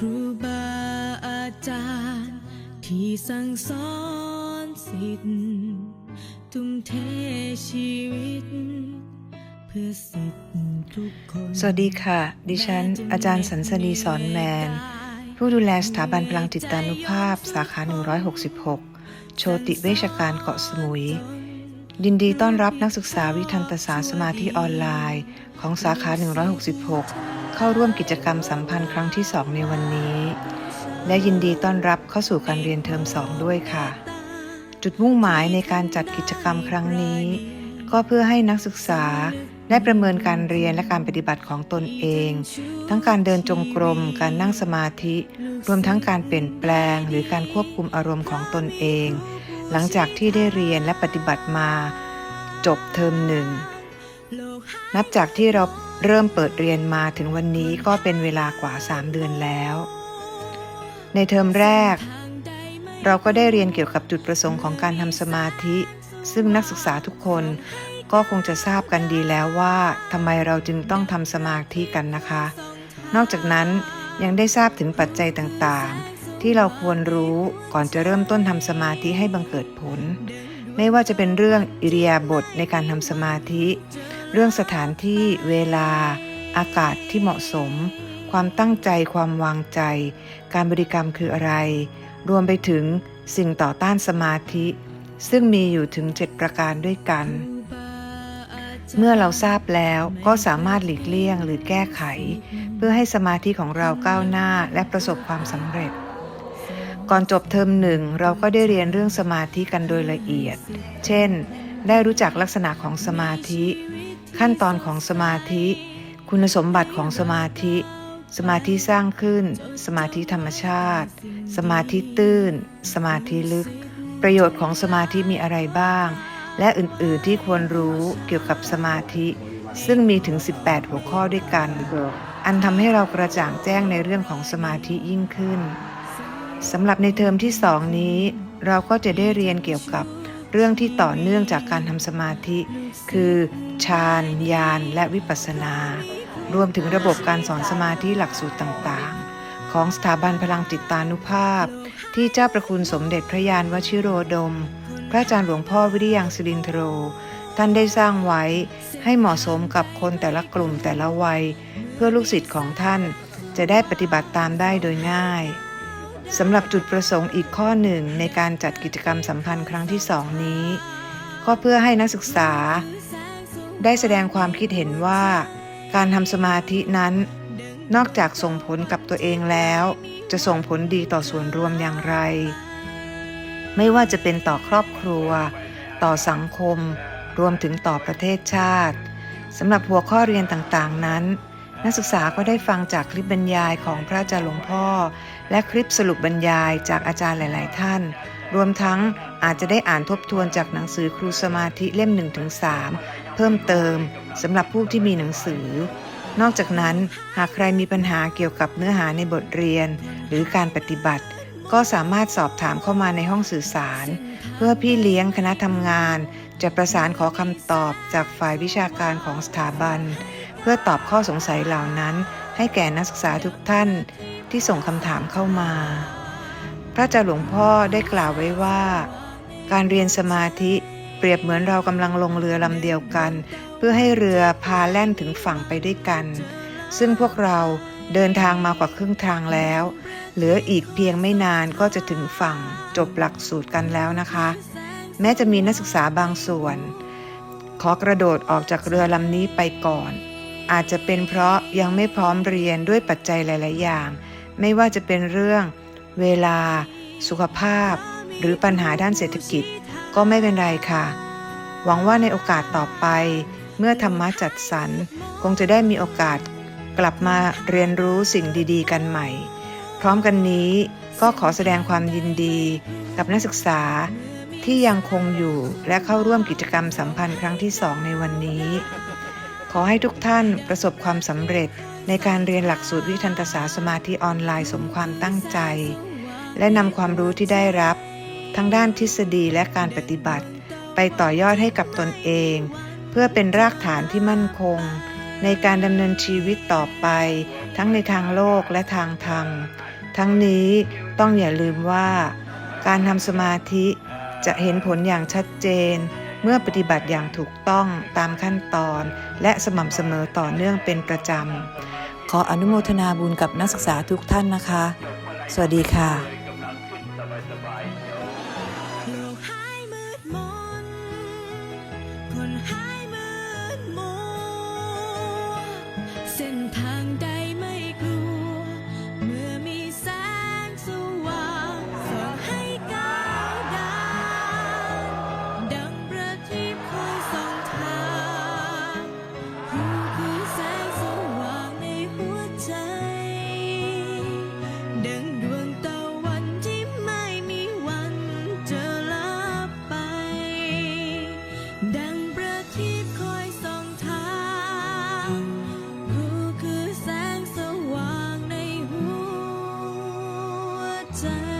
รูบาอาจารย์ ที่สั่งสอนสิทธิ์ทุ่มเทชีวิต เพื่อสิทธิ์ทุกคน สวัสดีค่ะ ดิฉัน อาจารย์สันสนีสอนแมน ผู้ดูแลสถาบันพลังจิตตานุภาพ สาขา 166 โชติเวชการเกาะสมุย ยินดีต้อนรับนักศึกษาวิทันตศาสตร์สมาธิออนไลน์ ของสาขา 166 เข้าร่วมกิจกรรมสัมพันธ์ครั้งที่ 2 ในวันนี้ และยินดีต้อนรับเข้าสู่การเรียนเทอม 2 ด้วยค่ะ จุดมุ่งหมายในการจัดกิจกรรมครั้งนี้ ก็เพื่อให้นักศึกษาได้ประเมินการเรียนและการปฏิบัติของตนเอง ทั้งการเดินจงกรม การนั่งสมาธิ รวมทั้งการเปลี่ยนแปลง หรือการควบคุมอารมณ์ของตนเอง หลังจากที่ได้เรียนและปฏิบัติมาจบเทอมหนึ่ง นับจากที่เราเริ่มเปิดเรียนมาถึงวันนี้ก็เป็นเวลากว่า 3 เดือนแล้ว ในเทอมแรก เราก็ได้เรียนเกี่ยวกับจุดประสงค์ของการทำสมาธิ ซึ่งนักศึกษาทุกคนก็คงจะทราบกันดีแล้วว่าทำไมเราจึงต้องทำสมาธิกันนะคะ นอกจากนั้นยังได้ทราบถึงปัจจัยต่างๆ ที่เราควรรู้ก่อนจะเริ่มต้นทำสมาธิให้บังเกิดผล ไม่ว่าจะเป็นเรื่องอิริยาบถในการทำสมาธิ เรื่องสถานที่เวลา อากาศที่เหมาะสม ความตั้งใจความวางใจ การบริกรรมคืออะไร รวมไปถึงสิ่งต่อต้านสมาธิ ซึ่งมีอยู่ถึง 7 ประการด้วยกัน เมื่อเราทราบแล้วก็สามารถหลีกเลี่ยงหรือแก้ไข เพื่อให้สมาธิของเราก้าวหน้าและประสบความสำเร็จ ก่อนจบเทอมหนึ่งเราก็ได้เรียนเรื่องสมาธิกันโดยละเอียด เช่น ได้รู้จักลักษณะของสมาธิ ขั้นตอนของสมาธิ คุณสมบัติของสมาธิ สมาธิสร้างขึ้น สมาธิธรรมชาติ สมาธิตื้น สมาธิลึก ประโยชน์ของสมาธิมีอะไรบ้าง และอื่นๆที่ควรรู้เกี่ยวกับสมาธิ ซึ่งมีถึง 18 หัวข้อด้วยกัน อันทำให้เรากระจ่างแจ้งในเรื่องของสมาธิยิ่งขึ้น สำหรับในเทอมที่สองนี้ เราก็จะได้เรียนเกี่ยวกับเรื่องที่ต่อเนื่องจากการทำสมาธิ คือฌานญาณและวิปัสสนา รวมถึงระบบการสอนสมาธิหลักสูตรต่างๆ ของสถาบันพลังจิตตานุภาพ ที่เจ้าประคุณสมเด็จพระยานวชิโรดม พระอาจารย์หลวงพ่อวิริยังสิรินทโร ท่านได้สร้างไว้ให้เหมาะสมกับคนแต่ละกลุ่มแต่ละวัย เพื่อลูกศิษย์ของท่านจะได้ปฏิบัติตามได้โดยง่าย สำหรับจุดประสงค์อีกข้อหนึ่งในการจัดกิจกรรมสัมพันธ์ครั้งที่สองนี้ ก็เพื่อให้นักศึกษา ได้แสดงความคิดเห็นว่า การทำสมาธินั้น นอกจากส่งผลกับตัวเองแล้ว จะส่งผลดีต่อส่วนรวมอย่างไร ไม่ว่าจะเป็นต่อครอบครัว ต่อสังคม รวมถึงต่อประเทศชาติสำหรับหัวข้อเรียนต่างๆนั้น นักศึกษาก็ได้ฟังจากคลิปบรรยายของพระอาจารย์หลวงพ่อ และคลิปสรุปบรรยายจากอาจารย์หลาย ๆ ท่าน รวมทั้งอาจจะได้อ่านทบทวนจากหนังสือครูสมาธิเล่ม 1-3 เพิ่มเติมสำหรับผู้ที่มีหนังสือ นอกจากนั้นหากใครมีปัญหาเกี่ยวกับเนื้อหาในบทเรียน หรือการปฏิบัติ ก็สามารถสอบถามเข้ามาในห้องสื่อสาร เพื่อพี่เลี้ยงคณะทำงาน จะประสานขอคำตอบจากฝ่ายวิชาการของสถาบัน เพื่อตอบข้อสงสัยเหล่านั้น ให้แก่นักศึกษาทุกท่านที่ส่งคำถามเข้ามา พระอาจาหลวงพ่อได้กล่าวไว้ว่า การเรียนสมาธิเปรียบเหมือนเรากำลังลงเรือลำเดียวกัน เพื่อให้เรือพาแล่นถึงฝั่งไปด้วยกัน ซึ่งพวกเราเดินทางมากว่าครึ่งทางแล้ว เหลืออีกเพียงไม่นานก็จะถึงฝั่งจบหลักสูตรกันแล้วนะคะ แม้จะมีนักศึกษาบางส่วน ขอกระโดดออกจากเรือลำนี้ไปก่อน อาจจะเป็นเพราะยังไม่พร้อมเรียนด้วยปัจจัยหลาย ๆ อย่าง ไม่ว่าจะเป็นเรื่อง เวลา สุขภาพ หรือปัญหาด้านเศรษฐกิจ ก็ไม่เป็นไรค่ะ หวังว่าในโอกาสต่อไป เมื่อธรรมะจัดสรรคงจะได้มีโอกาสกลับมาเรียนรู้สิ่งดี ๆ กันใหม่ พร้อมกันนี้ก็ขอแสดงความยินดี กับนักศึกษาที่ยังคงอยู่และเข้าร่วมกิจกรรมสัมพันธ์ครั้งที่สองในวันนี้ ขอให้ทุกท่านประสบความสำเร็จในการเรียนหลักสูตรวิทันตศาสตร์สมาธิออนไลน์สมความตั้งใจ และนำความรู้ที่ได้รับ ทั้งด้านทฤษฎีและการปฏิบัติ ไปต่อยอดให้กับตนเอง เพื่อเป็นรากฐานที่มั่นคง ในการดำเนินชีวิตต่อไป ทั้งในทางโลกและทางธรรม ทั้งนี้ต้องอย่าลืมว่า การทำสมาธิจะเห็นผลอย่างชัดเจน เมื่อปฏิบัติอย่างถูกต้องตามขั้นตอน และสม่ำเสมอต่อเนื่องเป็นประจำ ขออนุโมทนาบุญกับนักศึกษาทุกท่านนะคะ สวัสดีค่ะโลกหายมืดมนคนหายมืดมัวเส้นทาง คื